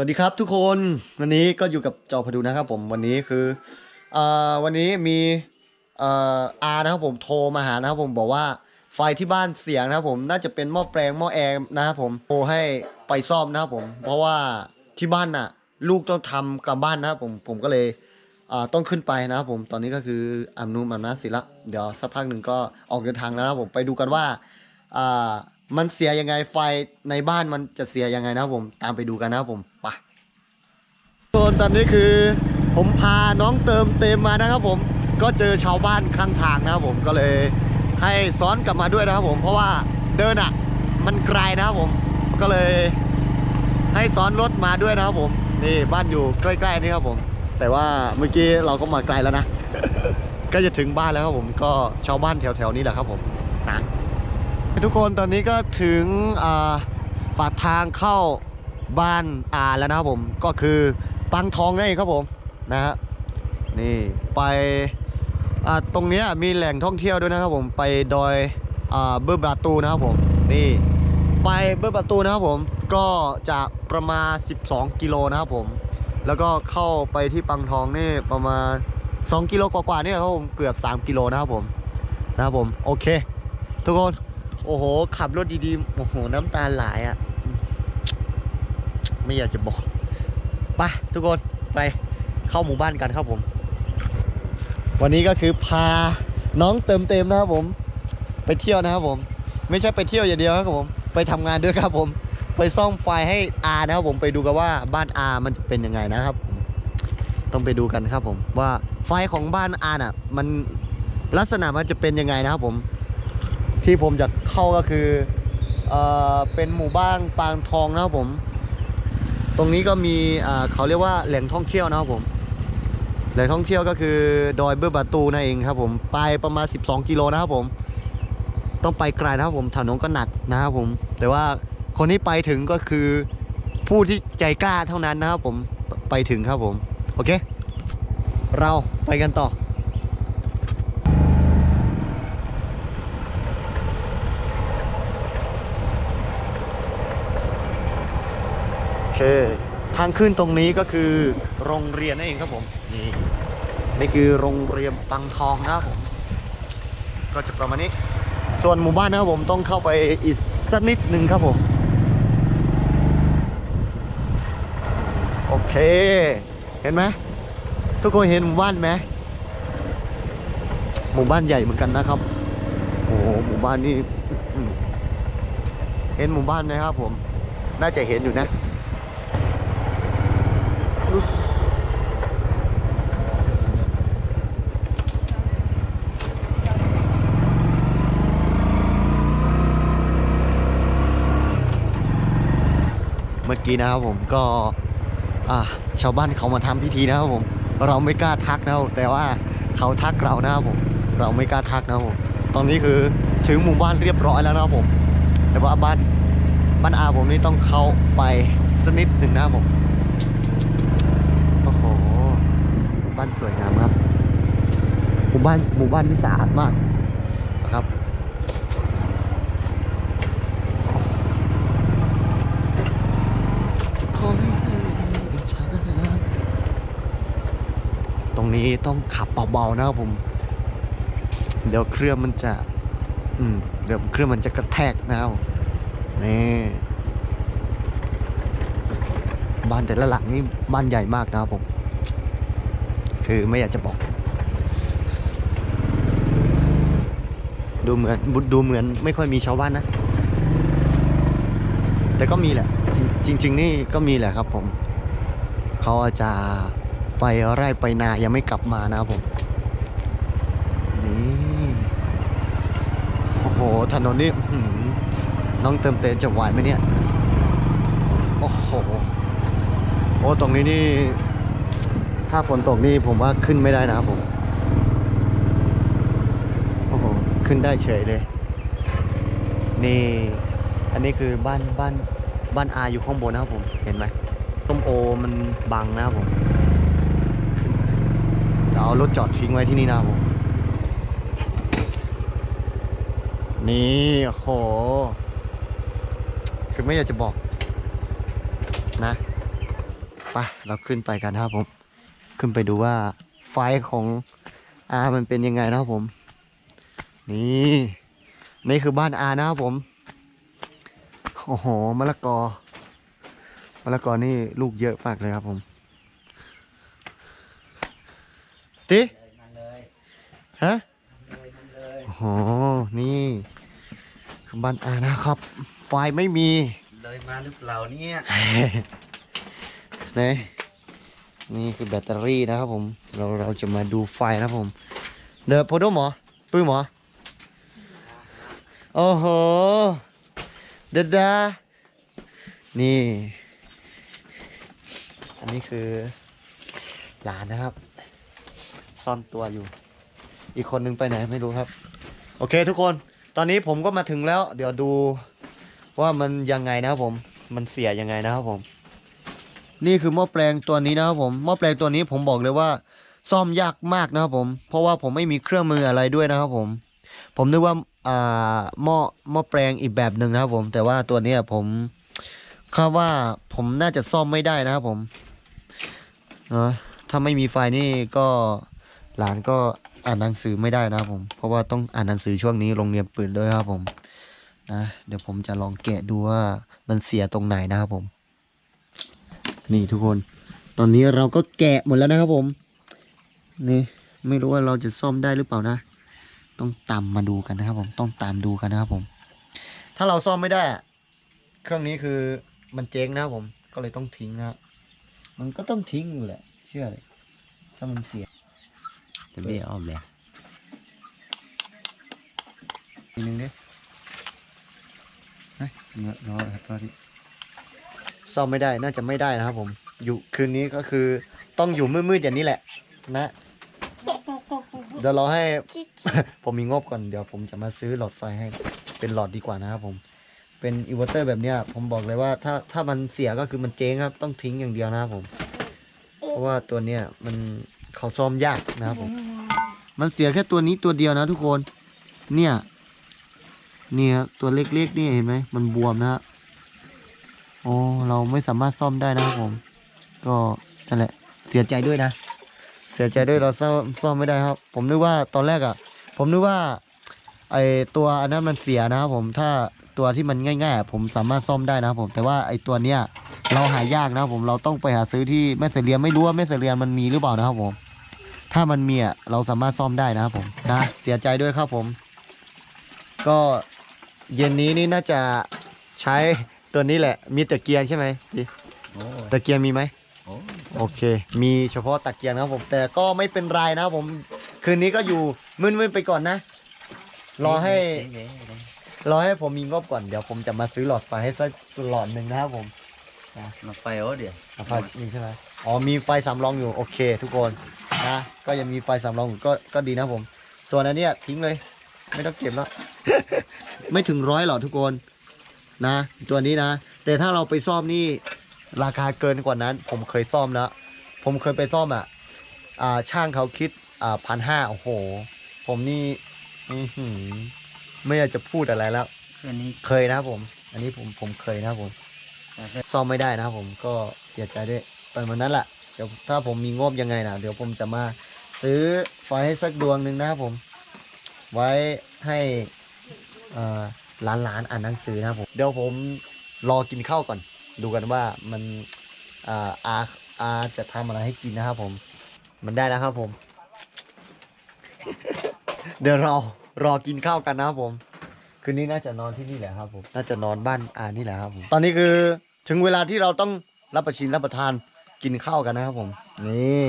สวัสดีครับทุกคนวันนี้ก็อยู่กับจอพดูนะครับผมวันนี้คืออวันนี้มีอ่ออานะครับผมโทรมาหานะครับผมบอกว่าไฟที่บ้านเสียงนะครับผมน่าจะเป็นหม้อแปลงหม้อแอร์นะครับผมโทรให้ไปซ่อมนะครับผมเพราะว่าที่บ้านน่ะ ลูกต้องทำกับบ้านนะครับผมผมก็เลยต้องขึ้นไปนะครับผมตอนนี้ก็คืออำนุมอำนาจศิละเดี๋ยวสักพักหนึ่งก็ออกเดินทางแล้วนะครับผมไปดูกันว่าอ่า มันเสียยังไงไฟในบ้านมันจะเสียยังไงนะครับผมตามไปดูกันนะครับผมไปส่วนตอนนี้คือ ผมพาน้องเติมเต็มมานะครับผมก็เจอชาวบ้านข้างทางนะครับผมก็เลยให้ซ้อนกลับมาด้วยนะครับผมเพราะว่าเดินอะ มันไกลนะครับผมก็เลยให้ซ้อนรถมาด้วยนะครับผมนี่บ้านอยู่ใกล้ๆนี่ครับผม แต่ว่าเมื่อกี้เราก็มาไกลแล้วนะ ก็จะถึงบ้านแล้วครับผมก็ชาวบ้านแถวๆนี้แหละครับผมนะ ทุกคนตอนนี้ก็ถึงอ่าปากทางเข้าบ้านอาแล้วนะครับผมก็คือปังทองนั่นเองครับผมนะฮะนี่ไปตรงนี้มีแหล่งท่องเที่ยวด้วยนะครับผมไปดอยอ่าเบอร์บราตูนะครับผมนี่ไปเบอร์บราตูนะครับผมก็จะประมาณ 12 กิโลนะครับผมแล้วก็เข้าไปที่ปังทองนี่ประมาณ 2 กิโลกว่าๆนี่ครับผมเกือบ 3 กิโลนะครับผมนะครับผมโอเค ทุกคน โอ้โห ขับรถดีๆ โอ้โห น้ำตาไหลอะ ไม่อยากจะบอกไปทุกคนไปเข้าหมู่บ้านกันครับผม วันนี้ก็คือพาน้องเติมเต็มนะครับผม ไปเที่ยวนะครับผม ไม่ใช่ไปเที่ยวอย่างเดียวนะครับผม ไปทำงานด้วยครับผม ไปซ่อมไฟให้อานะครับผมไปดูกันว่าบ้านอามันจะเป็นยังไงนะครับผมต้องไปดูกันครับผมว่าไฟของบ้านอาน่ะ มันลักษณะมันจะเป็นยังไงนะครับผม ที่ผมจะเข้าก็คือเอเป็นหมู่บ้านปางทองนะครับผม ตรงนี้ก็มีเขาเรียกว่าแหล่งท่องเที่ยวนะครับผม แหล่งท่องเที่ยวก็คือดอยเบอร์บาตูนั่นเองครับผมไปประมาณ 12 กิโลนะครับผม ต้องไปไกลนะครับผมถนนก็หนักนะครับผม แต่ว่าคนที่ไปถึงก็คือผู้ที่ใจกล้าเท่านั้นนะครับผมไปถึงครับผม โอเค เราไปกันต่อ เค ทางขึ้นตรงนี้ก็คือโรงเรียนนั่นเองครับผมนี่นี่คือโรงเรียนปังทองนะครับผม ก็จะประมาณนี้ ส่วนหมู่บ้านนะครับผมต้องเข้าไปอีกสักนิดหนึ่งครับผม โอเค เห็นไหมทุกคนเห็นหมู่บ้านไหมหมู่บ้านใหญ่เหมือนกันนะครับโอ้โหหมู่บ้านนี้เห็นหมู่บ้านไหมครับผม น่าจะเห็นอยู่นะ เมื่อกี้นะครับผมก็ชาวบ้านเขามาทำพิธีนะครับผม เราไม่กล้าทักนะครับแต่ว่าเขาทักเรานะครับผม เราไม่กล้าทักนะครับผม ตอนนี้คือถึงหมู่บ้านเรียบร้อยแล้วนะครับผม แต่ว่าบ้านบ้านอาผมนี่ต้องเข้าไปสนิดหนึ่งนะครับผม โอ้โห บ้านสวยงามครับหมู่บ้านหมู่บ้านที่สะอาดมากนะครับตรงนี้ต้องขับเบาๆนะครับผม เดี๋ยวเครื่องมันจะ อืม เดี๋ยวเครื่องมันจะกระแทกนะครับนี่บ้านแต่ละหลังนี่บ้านใหญ่มากนะครับผม คือไม่อยากจะบอก ดูเหมือนดูเหมือนไม่ค่อยมีชาวบ้านนะ แต่ก็มีแหละ จริง ๆ นี่ก็มีแหละครับผม เขาอาจจะไปไร่ไปนายังไม่กลับมานะครับผมนี่โอ้โห ถนนนี้น้องเติมเต็มจะไหวไหมเนี่ย โอ้โห โอ้ ตรงนี้นี่ ถ้าฝนตกนี่ผมว่าขึ้นไม่ได้นะครับผม โอ้โห ขึ้นได้เฉยเลย นี่ อันนี้คือบ้านบ้านบ้านอาอยู่ข้างบนนะครับผม เห็นไหมต้มโอมันบังนะครับผมเดี๋ยวเอารถจอดทิ้งไว้ที่นี่นะครับผม นี่โอ้โหคือไม่อยากจะบอกนะ ไป เราขึ้นไปกันนะครับผม ขึ้นไปดูว่าไฟของอามันเป็นยังไงนะครับผม นี่นี่คือบ้านอานะครับผม โอ้โหมะละกอมะละกอนี่ลูกเยอะมากเลยครับผมติมาเลยฮะเลยมาเลยโอ้โหนี่คือบ้านอานะครับ ไฟไม่มี เลยมาหรือเปล่าเนี่ยนี่ นี่คือแบตเตอรี่นะครับผม เราเราจะมาดูไฟนะครับผม เดอะโพดหมอปื้มหมอ โอ้โหเดดดา นี่ อันนี้คือหลานนะครับ ซ่อนตัวอยู่ อีกคนนึงไปไหนไม่รู้ครับ โอเคทุกคน ตอนนี้ผมก็มาถึงแล้ว เดี๋ยวดูว่ามันยังไงนะครับผม มันเสียยังไงนะครับผม นี่คือหม้อแปลงตัวนี้นะครับผมหม้อแปลงตัวนี้ผมบอกเลยว่า ซ่อมยากมากนะครับผม เพราะว่าผมไม่มีเครื่องมืออะไรด้วยนะครับผม ผมนึกว่าอ่าหม้อหม้อแปลงอีกแบบหนึ่งนะครับผม แต่ว่าตัวนี้ผมคาดว่าผมน่าจะซ่อมไม่ได้นะครับผมเนาะถ้าไม่มีไฟนี่ก็หลานก็อ่านหนังสือไม่ได้นะครับผม เพราะว่าต้องอ่านหนังสือช่วงนี้โรงเรียนเปิดด้วยครับผมนะเดี๋ยวผมจะลองแกะดูว่ามันเสียตรงไหนนะครับผม นี่ทุกคน ตอนนี้เราก็แกะหมดแล้วนะครับผม นี่ไม่รู้ว่าเราจะซ่อมได้หรือเปล่านะ ต้องตามมาดูกันนะครับ ผม ต้องตามดูกันนะครับผม ถ้าเราซ่อมไม่ได้ เครื่องนี้คือมันเจ๊งนะครับผม ก็เลยต้องทิ้งนะครับมันก็ต้องทิ้งอยู่แหละ เชื่อเลย ถ้ามันเสียจะไม่อ้อมเลยทีนึงดิเฮ้ยเนาะเนาะครับตอนนี้ ซ่อมไม่ได้น่าจะไม่ได้นะครับ ผมอยู่คืนนี้ก็คือต้องอยู่มืดๆอย่างนี้แหละ นะ เดี๋ยวเราให้ ผมมีงบก่อนเดี๋ยวผมจะมาซื้อหลอดไฟให้เป็นหลอดดีกว่านะครับผมเป็นอิเวอร์เตอร์แบบเนี้ยผมบอกเลยว่าถ้าถ้ามันเสียก็คือมันเจ๊งครับ ต้องทิ้งอย่างเดียวนะครับผม เพราะว่าตัวเนี้ยมันเขาซ่อมยากนะครับผม มันเสียแค่ตัวนี้ตัวเดียวนะทุกคน เนี่ย เนี่ยตัวเล็กๆนี่เห็นไหมมันบวมนะฮะ โอ้เราไม่สามารถซ่อมได้นะครับผม ก็นั่นแหละเสียใจด้วยนะ เสียใจด้วยเราซ่อมซ่อมไม่ได้ครับ ผมนึกว่าตอนแรกอะ่ะ ผมนึกว่าไอตัวอันนั้นมันเสียนะครับผมถ้าตัวที่มันง่ายๆ ผมสามารถซ่อมได้นะครับผมแต่ว่าไอตัวเนี้ยเราหายากนะครับผมเราต้องไปหาซื้อที่แม่เสลียนไม่รู้ว่าแม่เสลียนมันมีหรือเปล่านะครับผม ถ้ามันมีอะเราสามารถซ่อมได้นะครับผมนะเสียใจด้วยครับผม ก็เย็นนี้นี่น่าจะใช้ ตัวนี้แหละ มีตะเกียงใช่ไหมจีโอ้ตะเกียงมีไหมโอ้โอเค มีเฉพาะตะเกียงนะครับผม แต่ก็ไม่เป็นไรนะครับผม คืนนี้ก็อยู่มืดๆไปก่อนนะ รอให้รอให้ผมมีงบก่อน เดี๋ยวผมจะมาซื้อหลอดไฟให้สักหลอดหนึ่งนะครับผมมาไฟโอ้เดี๋ยวเอาไฟมีใช่ไหมอ๋อ มีไฟสำรองอยู่ โอเค ทุกคนนะ ก็ยังมีไฟสำรองอยู่ก็ ก็ดีนะครับผม ส่วนอันเนี้ยทิ้งเลย ไม่ต้องเก็บแล้ว ไม่ถึงร้อยหรอกทุกคน นะ ตัวนี้นะ แต่ถ้าเราไปซ่อมนี่ราคาเกินกว่านั้น ผมเคยซ่อมแล้วผมเคยไปซ่อมอะอ่าช่างเขาคิดอ่าพันห้าโอ้โห ผมนี่อือหือไม่อยากจะพูดอะไรแล้วคืนนี้เคยนะครับผม อันนี้ผมผมเคยนะครับผม ซ่อมไม่ได้นะครับผมก็เสียใจด้วยตอนวันนั้นแหละเดี๋ยวถ้าผมมีงบยังไงนะเดี๋ยวผมจะมาซื้อไฟให้สักดวงหนึ่งนะครับผม ไว้ให้ห ลานหลานอ่านหนังสือนะครับผมเดี๋ยวผมรอกินข้าวก่อน ดูกันว่ามันอาอาอาจะทำอะไรให้กินนะครับผม มันได้แล้วครับผม เดี๋ยวเรารอกินข้าวกันนะครับผม คืนนี้น่าจะนอนที่นี่แหละครับผมน่าจะนอนบ้านอานี่แหละครับผมตอนนี้คือถึงเวลาที่เราต้องรับประชินรับประทานกินข้าวกันนะครับผม นี่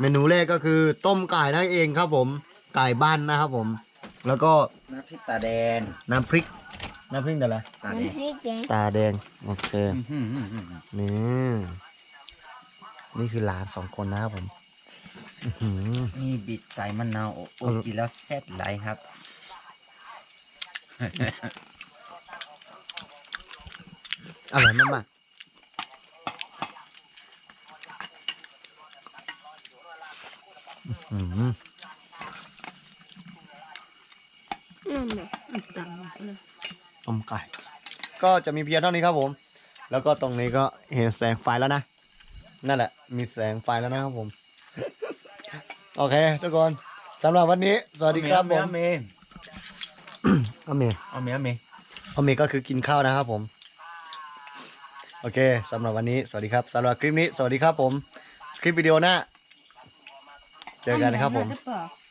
เมนูแรกก็คือต้มไก่นั่นเองครับผมไก่บ้านนะครับผม แล้วก็น้ำพริกตาแดงน้ำพริก น้ำพริกอะไรตาแดง น้ำพริกแดงตาแดงโอเคอื้อหือหือหือนี่นี่คือหลานสองคนนะครับผมอื้อหือ นี่บิดใส่มะนาวโอ้โอ้เออกินแล้วแซ่บไหลครับ อร่อยมากๆอื้อหือ นั่นแหละดังเลย ต้มไก่ ก็จะมีเพียงเท่านี้ครับผม แล้วก็ตรงนี้ก็เห็นแสงไฟแล้วนะ นั่นแหละ มีแสงไฟแล้วนะครับผม โอเค ทุกคนสำหรับวันนี้ สวัสดีครับผมเอาเมย์เอาเมย์เอาเมย์เอาเมย์เอาเมย์ก็คือกินข้าวนะครับผม โอเคสำหรับวันนี้ สวัสดีครับสำหรับคลิปนี้ สวัสดีครับผม คลิปวิดีโอหน้า เจอกันนะครับผมได้เปล่า